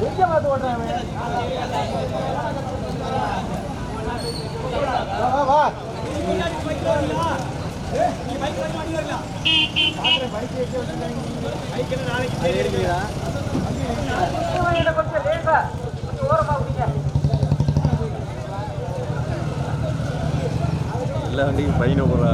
எங்க பார்த்து ஓட்டுறான் வா வா கொஞ்சம் லேசா கொஞ்சம் ஓரமா விடுங்க எல்லா பையனை போடுறா.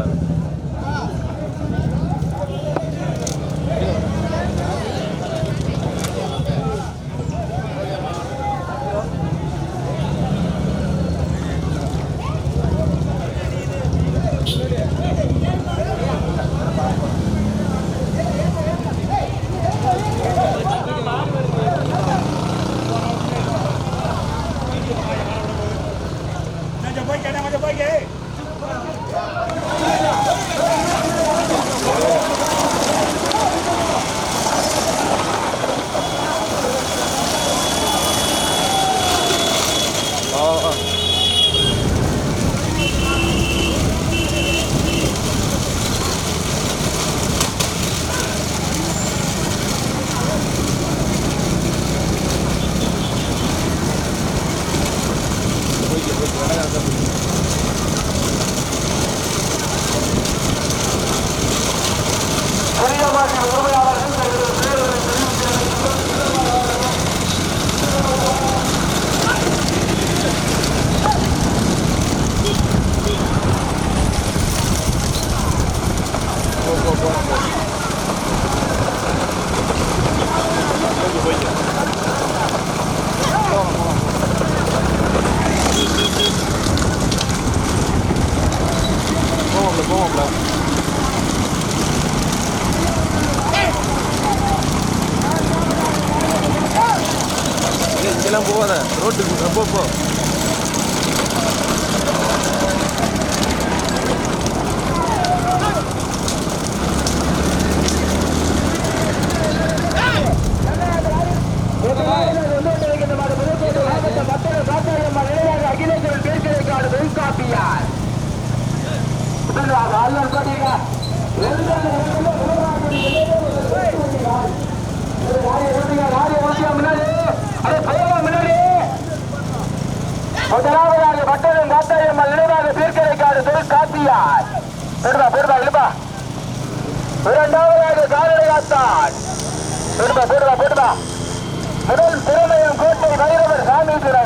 Yeah. முதலாவதாக பட்டணம் காத்தாயம்மாள் நினைவாக தீர்க்கரைக்காடு தொழில் காத்தியார். பெருமா பெருமா இல்லப்பா இரண்டாவதாக காலடை காத்தான் பெருமா பெருமா பெருமா. முதல் திறமையம் கோட்டை வைரவர் சாமி துறை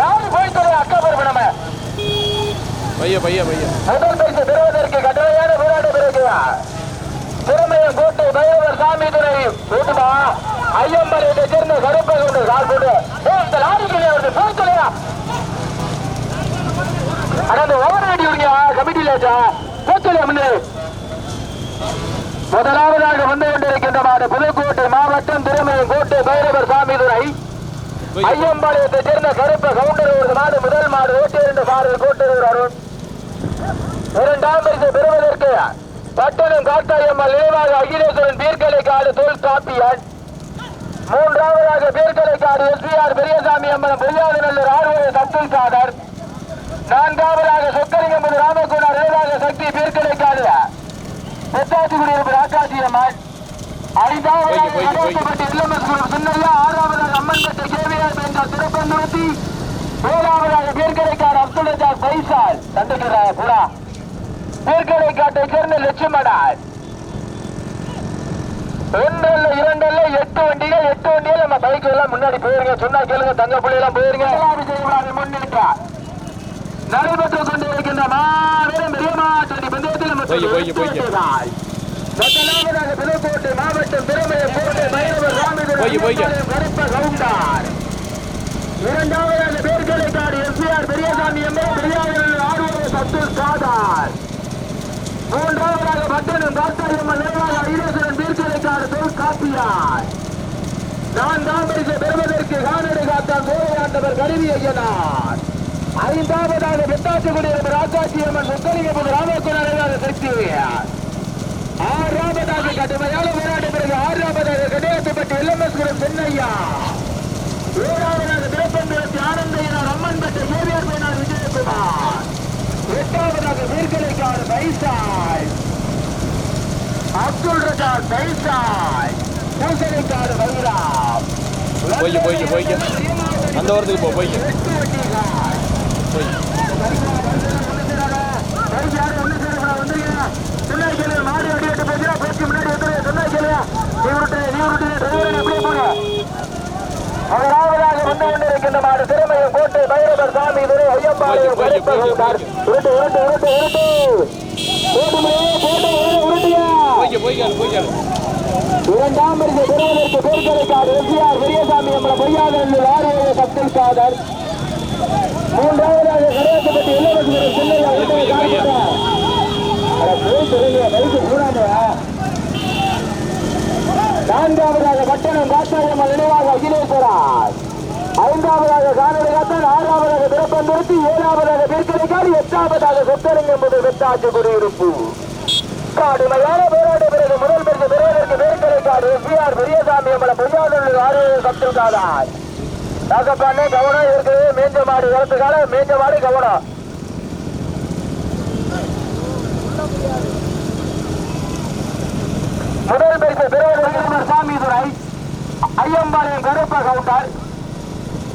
நாலு போய்த்துறை அக்கா பெருமை நம்ம. பைய பைய பைய முதல் பரிசு பெறுவதற்கு கடுமையான போராட்டம் இருக்கிறார் திறமையம் கோட்டை பைரவர் சாமி துறை கூட்டுமா ஐயம்பலத்தை சேர்ந்த கருப்பகுண்டு கால் போட்டு இந்த லாரிக்கு வருது போய்த்துறையா அட அந்த ஓவர் அடி விடுங்க கமிட்டியில போய்த்துறையா முன்னாடி முதலாவதாக வந்து கொண்டிருக்கின்றமான புதுக்கோட்டை மாவட்டம் திருமயம் கோட்டை பைரவர் சாமி துறை. ஐயம்பாளையத்தை சேர்ந்த கருப்ப கவுண்டர் ஒரு மாடு முதல் மாடு ஓட்டி இருந்த மாடு கோட்டூர் அருண் இரண்டாம் பரிசு பெறுவதற்கு பட்டணம் காத்தாயம்மாள் நினைவாக அகிலேஸ்வரன் பீர்கலை காடு தோல் காப்பியன். மூன்றாவதாக பீர்கலை காடு எஸ்பிஆர் பெரியசாமி அம்மன் பொய்யாதநல்லூர் ஆர்வலர் சத்துல் சாதர் நான்காவதாக சொக்கலிங்கம்பது ராமகுமார் நினைவாக சக்தி பீர்க்கலை காடு பெத்தாச்சி குடியிருப்பு ராக்காட்சி அம்மன் ஐந்தாவதாக சின்னையா ஆறாவதாக அம்மன் பெற்ற கேவிஆர் என்ற திருப்பந்தூர்த்தி ஏழாவதாக பீர்க்கலைக்காடு அப்துல் ரஜாக் பைசால் தந்துக்கிறார் புறா பீர்க்கலைக்காட்டை சேர்ந்த லட்சுமணன் ஒன்றல்ல இரண்டல்ல எட்டு வண்டிகள் எட்டு வண்டிகள் நம்ம பைக் எல்லாம் முன்னாடி போயிருங்க. சொன்னா கேளுங்க தங்க புள்ளி எல்லாம் போயிருங்க முன்னிட்டு நடைபெற்றுக் கொண்டிருக்கின்ற மாபெரும் பெரியமாற்றடி பந்தயத்தில். முதலாவதாக புதுக்கோட்டை மாவட்டம் திறமைய கோட்டை பைரவர் ராமேஸ்வரம் கருப்ப கவுண்டார் இரண்டாவதாக பேர்கலைக்காடு எஸ்பிஆர் பெரியசாமி எம்எல் பெரியாரில் ஆர்வலர் சத்துல் சாதார் மூன்றாவதாக பட்டணம் காத்தாரியம்மன் நிர்வாக ஐரேஸ்வரன் பீர்கலைக்காடு தொல் காப்பியார் நான்காம் பரிசு பெறுவதற்கு கானடை காத்தான் கோவையாண்டவர் கருவி ஐயனார் ஐந்தாவதாக பெத்தாச்சுக்குடியிருப்பு ராக்காட்சி அம்மன் முத்தலிங்கபுரம் ராமகுணர் சக்தி. ஆறாவதாக கடுமையான போராட்ட பிறகு ஆறாவதாக கடையாக்கப்பட்ட எல்எம்எஸ் சென்னையா ஏழாவதாக ஆனந்தையனார் அம்மன் பெற்ற ஏவியர் பேனார் விஜயகுமார். எட்டாவதாக வீர்கலைக்காடு பைசாய். அப்துல் ரஜாக் பைசாய். பூசணிக்காடு வைராம். போய்க்க போய்க்க போய்க்க அந்த ஓரத்துக்கு போ போய் முதலாவதாக வந்து கொண்டிருக்கின்ற மாடு திறமையை கோட்டை பைரவர் சாமி துறை ஐயம்பாளையம் போய்க்க, உருட்டு உருட்டு உருட்டு உருட்டு சப்தில் காதர் மூன்றாவதாக கடையாக்கப்பட்டு இளவரசர் செல்லையா போய், போய், போய். நான்காவதாக பட்டணம் காத்தாயம் நினைவாக அகிலேஸ்வரார் ஐந்தாவதாக காணொலிகாத்தன் ஆறாவதாக பிறப்பந்திருத்தி ஏழாவதாக பேர்கலைக்காடு எட்டாவதாக சொத்தரங்கம் என்பது வெட்டாச்சு குடியிருப்பு. கடுமையான போராட்ட பிறகு முதல் பரிசு பெறுவதற்கு பேர்கலைக்காடு எஸ்பிஆர் பெரியசாமி அம்பலம் பொய்யாதொழில் ஆறுவரை சப்தில் காதார் கவனம் இருக்குது மேஞ்ச மாடு வரத்துக்கால மேஞ்ச மாடு கவனம். முதல் பரிசு பெறுவதற்கு சாமி துறை. ஐயம்பாளையம் கருப்ப கவுண்டர்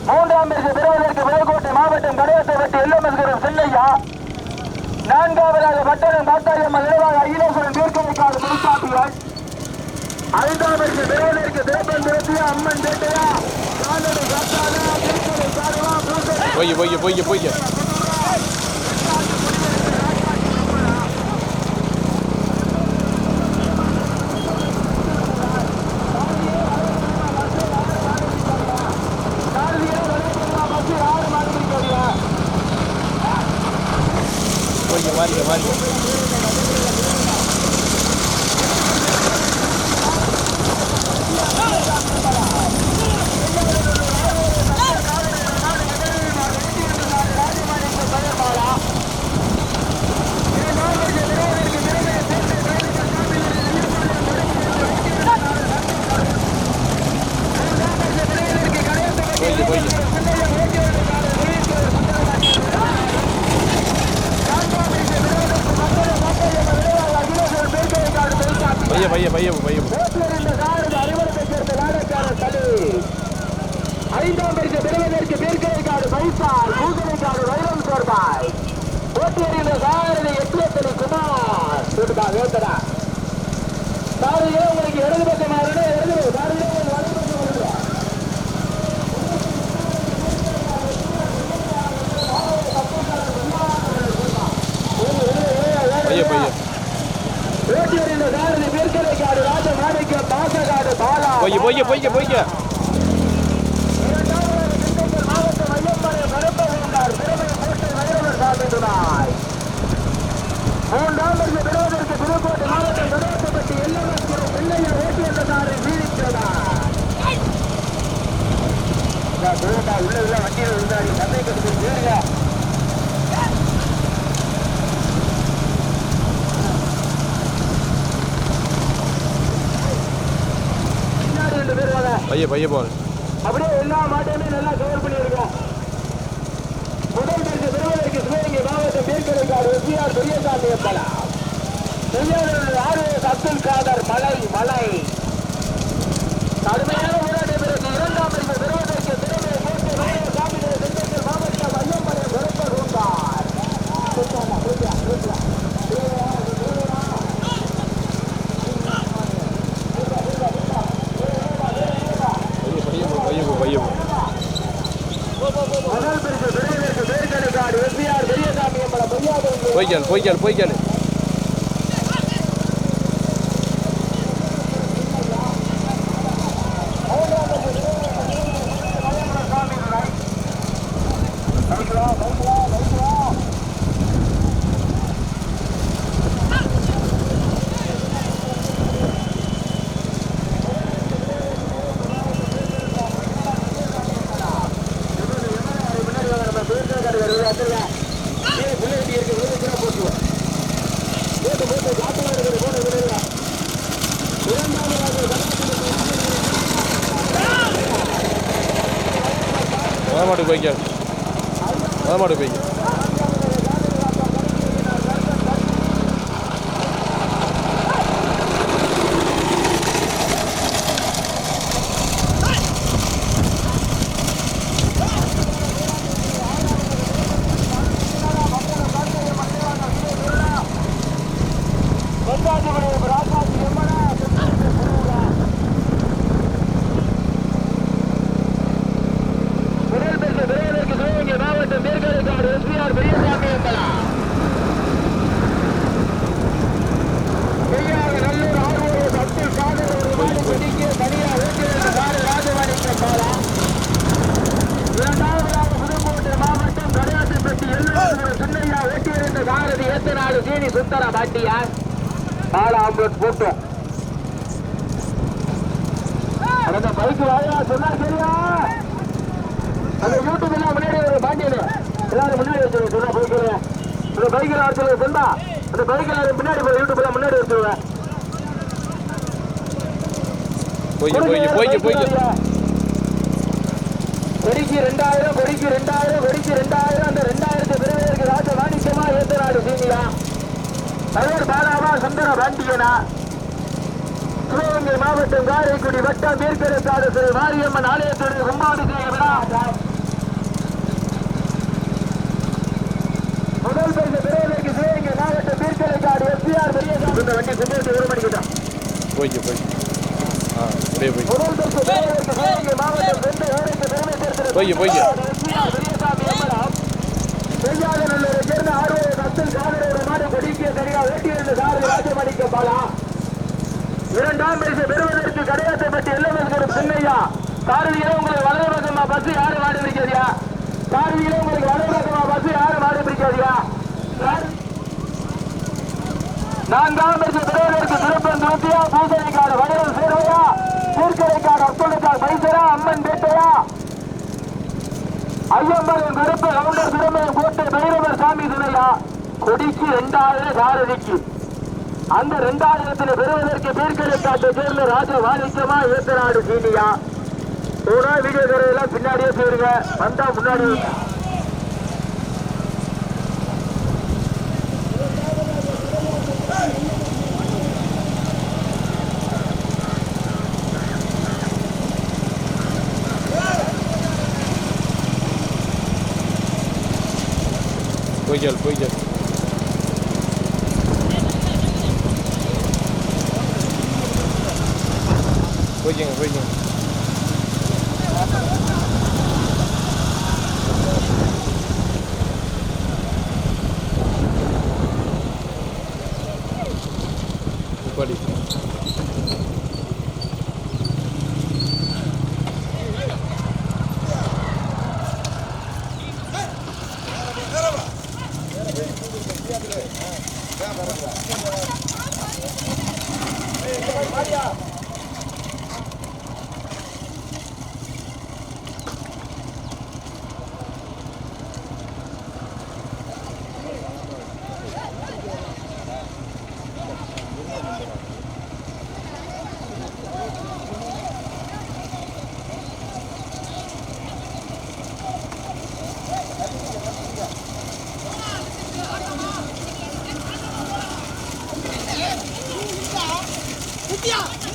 மூன்றாம் பரிசு பெறுவதற்கு மேல்கோட்டை மாவட்டம் கடையத்தை வெட்டி எல்லமஸ்கரம் செல்லையா நான்காவதாக பட்டணம் பாத்தாரியம்மன் நினைவாக அகிலேஸ்வரன் தீர்க்கமைக்காடு திருச்சாட்டிகள் ஐந்தாம் பரிசு பெறுவதற்கு தேப்பன் அம்மன் தேட்டையா காலடி காத்தாலா திருக்கடை சாருவா போய் போய் போய்க்க போய். போய்க்க போய்க்க மாறிக்க மாறிக்க போய்க்க போய்க்க பைய பைய பைய பைய ஐந்தாம் பரிசு பெறுவதற்கு பேர்கலைக்காடு பைசால் பூசணைக்காடு வைரம் சோர்பாய் போட்டியறிந்த சாரதி எட்லத்தனி குமார் சொல்லுடா வேந்தடா சாரதியே உங்களுக்கு இடது பக்கம் மாறணும் இடது சாரதியே உங்களுக்கு வலது பக்கம் வருங்க பைய பைய போட்டியறிந்த சாரதி பேர்கலைக்காடு ராஜ மாணிக்கம் பாசகாடு பாலா போய்க்க போய்க்க போய்க்க போய்க்க மாவட்டம் ஐயப்பாளையம் கருப்பகுண்டார் திறமை கோட்டை வைரவர் சாப்பிட்டுள்ளாய் மூன்றாம் பரிசு பெறுவதற்கு புதுக்கோட்டை மாவட்டம் கருவத்தப்பட்டி எல்லவஸ்கரம் பிள்ளைய ஓட்டி என்றதாரை வீழிக்கிறார் உள்ள உள்ள வண்டியில் இருந்தாரு சந்தை கட்டு வீடுங்க பின்னாடி ரெண்டு பேர் வாங்க பைய பைய போற அப்படியே எல்லா மாட்டையுமே நல்லா கவர் பண்ணியிருக்கோம் முதல் பரிசு பெறுவதற்கு சிவகங்கை மாவட்டம் மேற்கரைக்காடு எஸ்பிஆர் பெரியசாமி எப்பலா செய்யாளர்கள் ஆறு அப்துல் காதர் மலை மலை. கடுமையான போராட்ட பிறகு இரண்டாம் பரிசு பெறுவதற்கு திறமை போட்டு மலைய சாமிகளை திண்டுக்கல் மாவட்டம் ஐயம்பலம் கருப்ப கொண்டார் முதல் பெரியசாமி மாட்டு போய்க்க சுந்தர பாண்டியா நாலு ஆம்புலன்ஸ் போட்டோம் அந்த பைக் வாயா சொன்னா சரியா அந்த யூடியூப் எல்லாம் முன்னாடி ஒரு பாண்டியனு எல்லாரும் முன்னாடி வச்சுருவேன் சொன்னா போய்க்கிறேன் அந்த பைக்கில் வர சொல்லுங்க சொன்னா அந்த பைக்கில் எல்லாரும் பின்னாடி போய் யூடியூப் எல்லாம் முன்னாடி வச்சுருவேன் போய்க்க போய்க்க போய்க்க போய்க்க கொடிக்கு ரெண்டாயிரம் கொடிக்கு ரெண்டாயிரம் கொடிக்கு ரெண்டாயிரம் அந்த ரெண்டாயிரத்தி பெறுவதற்கு ராஜ வாணிக்கமா ஏத்தனாடு சீனியா தலைவர் பாலாவா சுந்தர பாண்டியனா? சிவகங்கை மாவட்டம் காரைக்குடி வட்டம் தீர்க்கரசாடு ஸ்ரீ மாரியம்மன் ஆலயத்துடைய கும்பாபிஷேக விழா. முதல் பரிசு பெறுவதற்கு சிவகங்கை மாவட்டம் தீர்க்கரசாடு எஸ்பிஆர் பெரிய இந்த வண்டி கும்பிட்டு ஒரு மணிக்கு தான். அப்படியே போய்க்க முதல் பரிசு பெறுவதற்கு சிவகங்கை மாவட்டம் ரெண்டு ஏழைக்கு பெருமை சேர்க்கிறது பெரியசாமி அம்மனாம் பெரியாதநல்லூரை சேர்ந்த ஆர்வலர் அப்துல் காதரோட நாடு கொடிக்கிய சரியா வேட்டியிருந்த சாரதி ராஜமாணிக்க பாலா. இரண்டாம் பரிசு பெறுவதற்கு கடையாத்தை பற்றி எல்லவர்களும் சின்னையா. சாரதியிலே உங்களுக்கு வலது பக்கமா பஸ் யாரு மாடு பிடிக்காதியா? சாரதியிலே உங்களுக்கு வலது பக்கமா பஸ் யாரு மாடு பிடிக்காதியா? நான்காம் பரிசு பெறுவதற்கு திருப்பன் திருத்தியா பூசணிக்காடு வடவல் சேர்வையா? தீர்க்கரைக்காடு அப்துல்கார் பைசரா அம்மன் பேட்டையா கருப்பு கவுண்டர் திறமையை கோட்டை பைரவர் சாமி துணையா கொடிக்கு ரெண்டாயிரம் சாரதிக்கு. அந்த ரெண்டாயிரத்தில் பெறுவதற்கு பேர்கலைக்காட்டை சேர்ந்த ராஜ வாணிக்கமா ஏத்தநாடு சீனியா. போனா வீடியோ கரையெல்லாம் பின்னாடியே போயிருங்க. வந்தா முன்னாடி જલ કોઈ જલ அப்படியே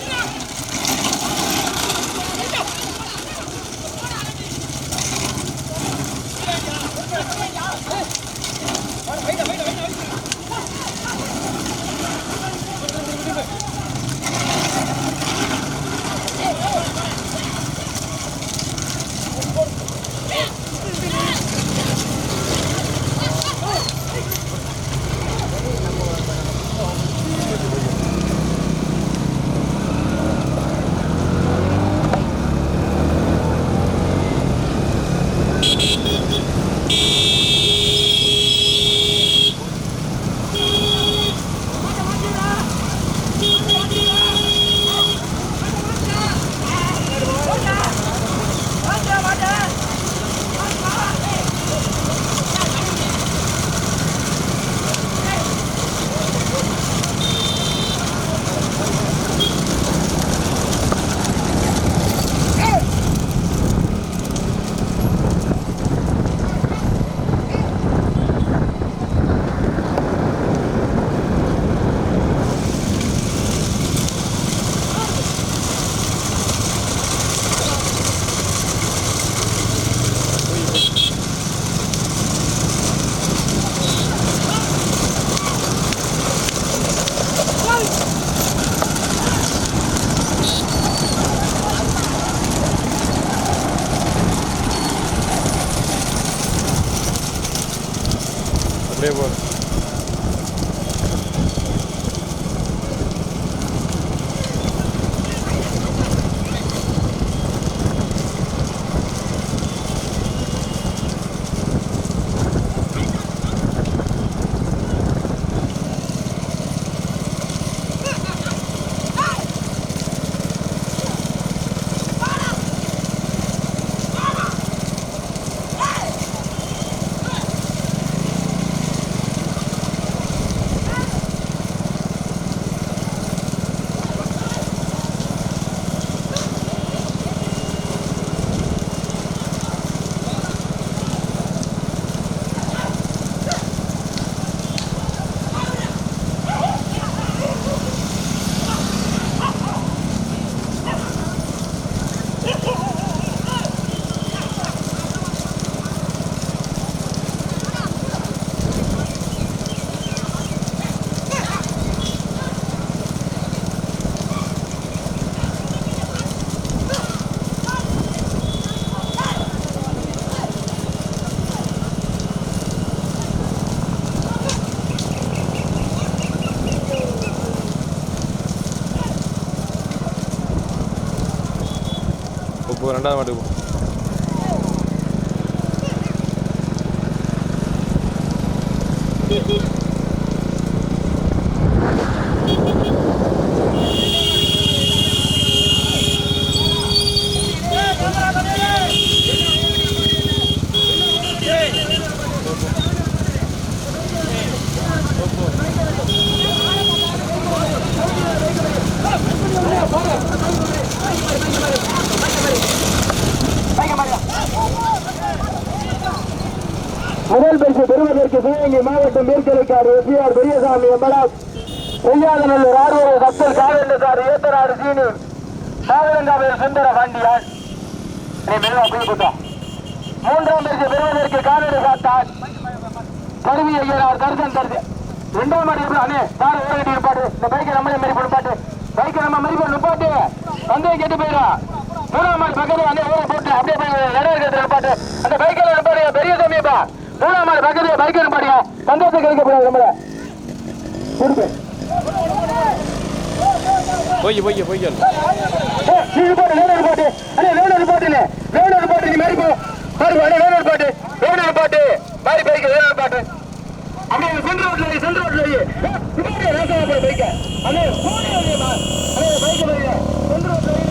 போ ரெண்டாவது மாட்டுக்கு சிவகங்கை மாவட்டம் மேற்கிழக்காடு எஸ்பிஆர் பெரியசாமி எம்பலம் செய்யாதநல்லூர் ஆர்வலர் கப்பல் காவேந்தசாரி ஏத்தனாடு சீனி சாகரங்காவையில் சுந்தர பாண்டியான் நீ மெதுவா போய் போட்டோம் மூன்றாம் பரிசு பெறுவதற்கு காவேரி காத்தான் கருவி ஐயனார் கருதன் கருது. ரெண்டாம் மாடி எப்படி? அண்ணே கார் ஓரகட்டி நிப்பாட்டு இந்த பைக்கை நம்மளே மாரி நிப்பாட்டு பைக்கை நம்ம மாரி போட்டு. நிப்பாட்டு வந்தே கேட்டு போயிடும் மூணாம் மாடி பக்கத்தில் அண்ணே ஓர போட்டு அப்படியே போய் இடம் இருக்கிறது நிப்பாட்டு அந்த பைக்கில் நிப்பாடுங்க பெரிய சமயப்பா மாடி பக்கத்துல பைக்கை நிப்பாடுங்க சந்தோஷம் கிடைக்கப்படாது நம்மள கொடுப்பு போய் போய் போய் நீ நிப்பாட்டு வேணும் நிப்பாட்டு அண்ணே வேணும் நிப்பாட்டுண்ணே வேணும் நிப்பாட்டு நீ மாறி போ. மாறி போ அண்ணே வேணும் நிப்பாட்டு வேணும் நிப்பாட்டு மாறி பைக்கு வேணும் நிப்பாட்டு அப்படியே சென்ட்ரு ரோட்ல வை சென்ட்ரு ரோட்ல வை பின்னாடி ராசமா போய் பைக்க அண்ணே போனே இல்லையம்மா அண்ணே பைக்க போய் சென்ட்ரு ரோட்ல வை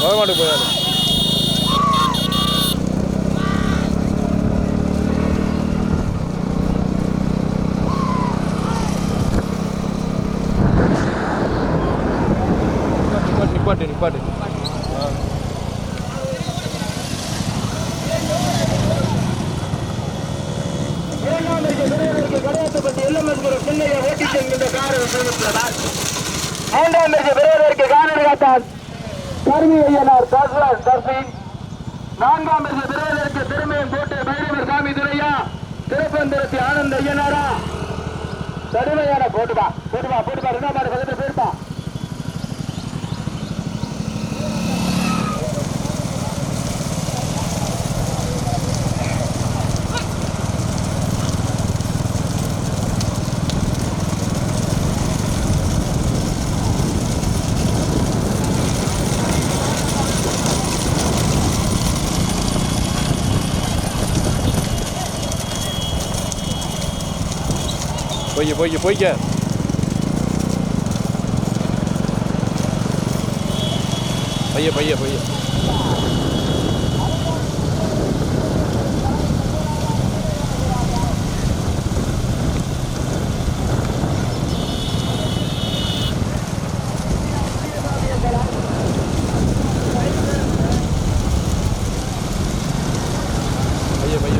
போக மாட்டுக்கு போயாரு நிப்பாட்டு நிப்பாட்டு நிப்பாட்டு ஆ இரண்டாம் பரிசு பெறுவதற்கு கடையாத்துப்பட்டி எல்எம்எஸ் சின்னைய ஓட்டி செல்கின்ற கார் விபத்துள்ளதால் மூன்றாம் பரிசு பெறுவதற்கு காரணம் காத்தால் கருவி ஐயனார் தஸ்வாஸ் தர்சின் நான்காம் பரிசு பெறுவதற்கு திருமயம் கோட்டை பைரவர் சாமி துரையா. திருப்பந்திரத்தி ஆனந்த ஐயனாரா. கடுமையான போட்டுப்பா போட்டுப்பா போட்டுப்பா. ரெண்டாம் பாடு பக்கத்தில் போயிருப்பா. போய் போய் போய்க்க பைய பைய பைய பைய பைய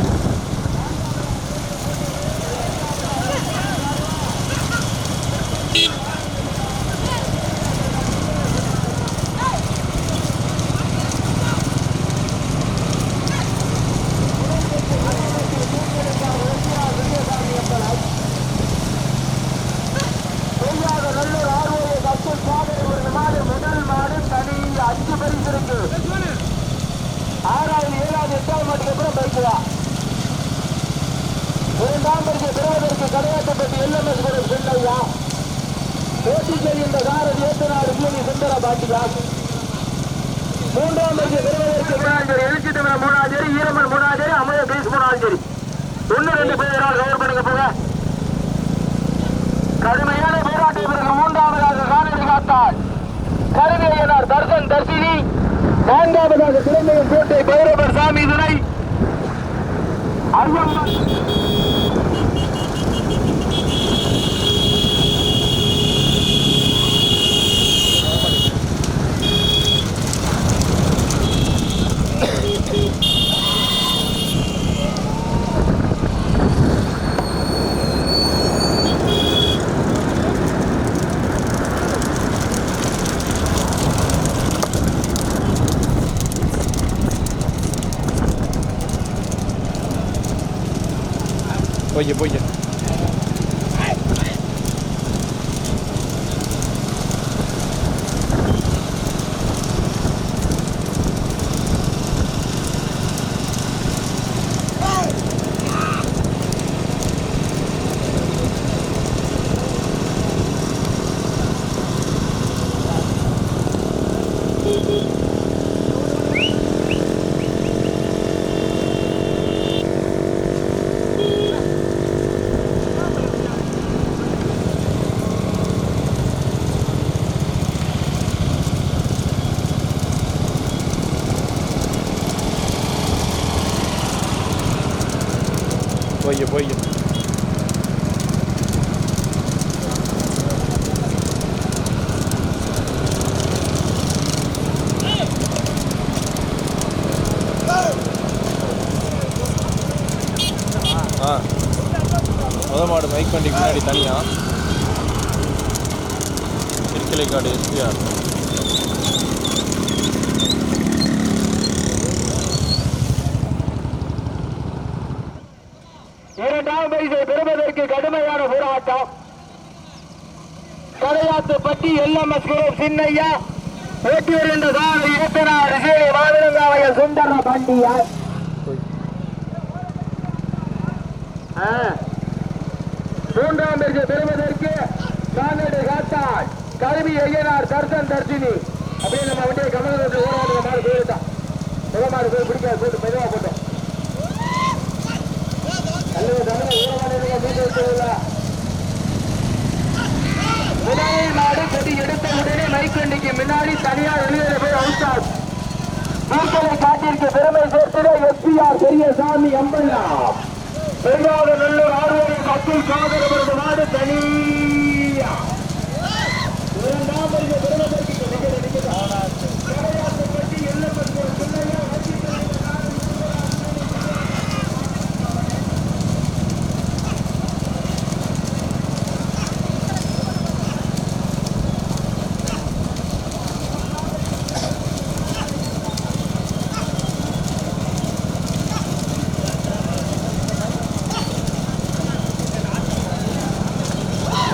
பொய்யாக நல்லூர் ஆர்வலை கத்தூர் சாதனை ஒரு மாடு முதல் மாடு தனி அஞ்சு பரிசு இருக்கு ஆறாவது ஏழாவது எட்டாவது மாட்டுக்கு அப்புறம் பைக்குவா இரண்டாம் பரிசு பெறுவதற்கு கடையாட்டப்பட்டு எல்எம்எஸ் ஒரு செல்லையா போட்டி செய்கின்ற காரதி ஏத்தநாடு பூமி சுந்தர பாட்டியா? மூன்றாம் பரிசு பெறுவதற்கு மூணாஞ்சேரி எழுச்சி தமிழ் மூணாஞ்சேரி ஈரமன் மூணாஞ்சேரி அமைய பீஸ் மூணாஞ்சேரி ஒன்று ரெண்டு பேரால் கவர் பண்ணுங்க போக கடுமையான போராட்டம் இவருக்கு மூன்றாவதாக காணொலி காத்தார் கருவேயனார் தர்சன் தர்சினி. நான்காவதாக திறமையின் பேட்டை பைரவர் சாமி Боє, боє. போய் போய் ஆ. முத மாடு மைக் வண்டிக்கு முன்னாடி தனியா? இருக்கலை காடு எஸ்பிஆர் இரண்டாம் பரிசை பெறுவதற்கு கடுமையான போராட்டம். Kadaiyathuppatti LMS group Chinnaiya. ஓட்டியூர் என்ற சாலை இயக்குனர் ரிசேலி மாவிலங்காவைய சுந்தர பாண்டியார் மூன்றாம் பரிசை பெறுவதற்கு கால்நடை காத்தாள். கல்வி ஐயனார் தர்சன் தர்சினி. அப்படின்னு நம்ம வண்டியை கமலத்தில் ஓடாது மாடு போயிட்டான் முகமாடு போய் பிடிக்காது போட்டு மெதுவாக போட்டோம். மாடு கொடி எடுத்த உடனே மைக்கண்டிக்கு முன்னாடி தனியார் வெளியே போய் அவுட்டார் பூக்களை காட்டிற்கு பெருமை சேர்த்திட எஸ்பிஆர் பெரியசாமி அம்பண்ணா. பெரியாத நல்லூர் ஆர்வம் அப்துல் காதர் அவரது நாடு தனியா. இரண்டாம் பரிசு பெறுவதற்கு நினைக்கிற நினைக்கிறார் கடையாட்டுப்பட்டி எல்லப்பட்டு பிள்ளையா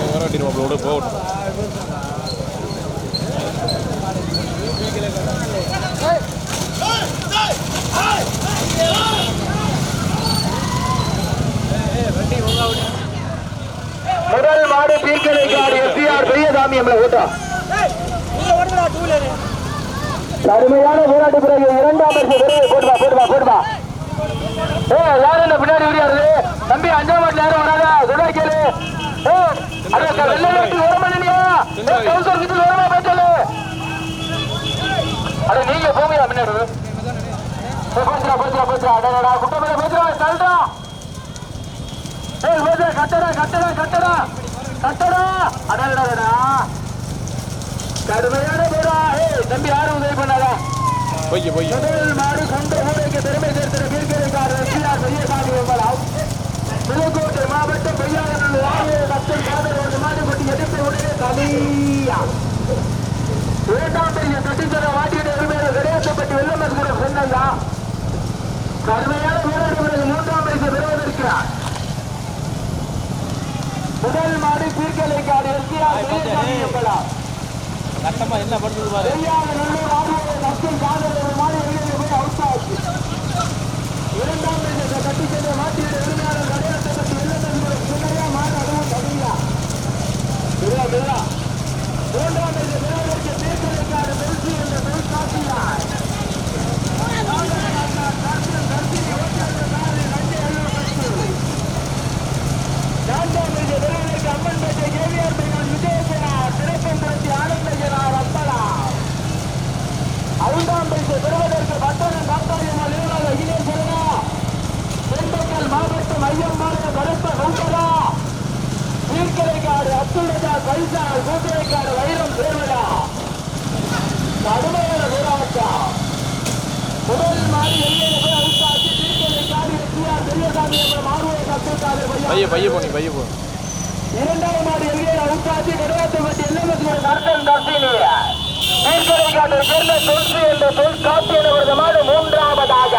வராட்டி நம்மளோட போகட்டும் முதல் மாடு பீக்கலைக்காடு எஸ்பிஆர் பெரியசாமி நம்மளை ஓட்டம் கடுமையான போராட்ட பிறகு இரண்டாம் பரிசு பெறுவது போட்டுவா போட்டுவா போட்டுவா ஏ யாரும் இந்த பின்னாடி விடியாரு தம்பி அஞ்சாம் மாட்டில் யாரும் வராதா சொல்ல கேளு ஏ அட வெள்ளை வேட்டி ஓரமா நினையா கவுசர் கிட்ட ஓரமா போயிட்டல அட நீங்க போச்சுரா போச்சுரா போச்சுரா அடடா குட்ட மேல போச்சுரா தள்ளுடா. ஏய் போச்சுரா கட்டடா கட்டடா கட்டடா. கட்டடா. அடடா கடுமையான போரா ஏய் தம்பி யாரும் உதவி பண்ணாதா? போய்க்க போய்க்க. முதல் மாடு சொந்த ஊருக்கு பெருமை சேர்த்த பீர்க்கரைக்காரர் எஸ்பிஆர் பெரியசாமி என்பதால் புதுக்கோட்டை மாவட்டம் பெய்யாதநல்லூர் ஆகிய பக்தர் காதல் ஒரு மாடு கொட்டி எதிர்த்து உடனே தனியா. இரண்டாம் பெரிய தட்டிச்சர வாட்டியிட உரிமையில கடையத்தப்பட்டு வெள்ளமஸ் கூட சொன்னங்க கடுமையான வீரர்கள் பிறகு மூன்றாம் பரிசு பெறுவதற்கிறார். முதல் மாடு எஸ்பிஆர் பெரியசாமி என்பதால். கட்டமா என்ன படுத்துது பாரு. நஷ்டம் காதல் ஒரு மாதிரி வெளியே போய் அவுட் ஆச்சு இரண்டாம் பரிசை கட்டி சென்ற மாட்டியுடைய உரிமையாளர் கடையாட்டை பற்றி வெள்ளத்தன்புரம் சுமையா மாடு அதுவும் தனியா இல்ல இல்ல மூன்றாம் பரிசை பெறுவதற்கு தேர்தலுக்கான பெருசு என்ற பெரும் காட்டினார் நான்காம் பரிசை பெறுவதற்கு அம்மன்பேட்டை கேவிஆர் மைதான் விஜயகுமார் திரைப்பம்புரத்தி ஆனந்தஜனார் அப்பலா ஐந்தாம் பரிசு பெறுவதற்கு பட்டணம் காத்தாரியம்மாள் நிறுவனர் அகிலேஸ்வரனா திண்டுக்கல் மாவட்டம் ஐயம்பாளைய கருப்ப கௌதரா தீர்க்கரைக்காடு அப்துல்லா பைசால் கூட்டுரைக்காடு வைரம் தேவடா கடுமையான போராட்டம் முதல் மாறி எல்லையில போய் அவுத்தாச்சு தீர்க்கரைக்காடு எஸ்பிஆர் பெரியசாமி என்ற மாறுவை கத்துக்காடு பைய பைய போனி பைய போ இரண்டாவது மாடு எல்லையில் அவுத்தாச்சு கிடையாதுபட்டி எல்எம்எஸ் நடத்தல் தர்சினி தீர்க்கரைக்காட்டை சேர்ந்த தொல்சி என்ற தொல் காப்பியன் அவரது மூன்றாவதாக.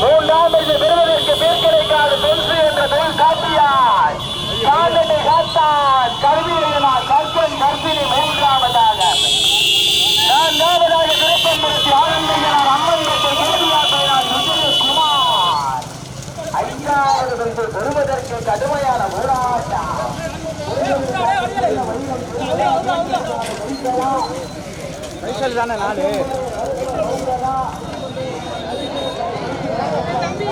மூன்றாவது பெறுவதற்கு தீர்க்கரைக்காடு தொல்சி என்ற தொல் காப்பியாய். காலத்தை காத்தான் கல்வியினால் கற்கன் தர்சினி மூன்றாவதாக. நான்காவதாக திருப்பம்புரத்தி ஆனந்தையனார் அம்மன் மற்றும் கேள்வியாசையார் விஜயகுமார். ஐந்தாவது பரிசு பெறுவதற்கு கடுமையான போராட்டம். ரிசல்ட் தானே நாலு தம்பி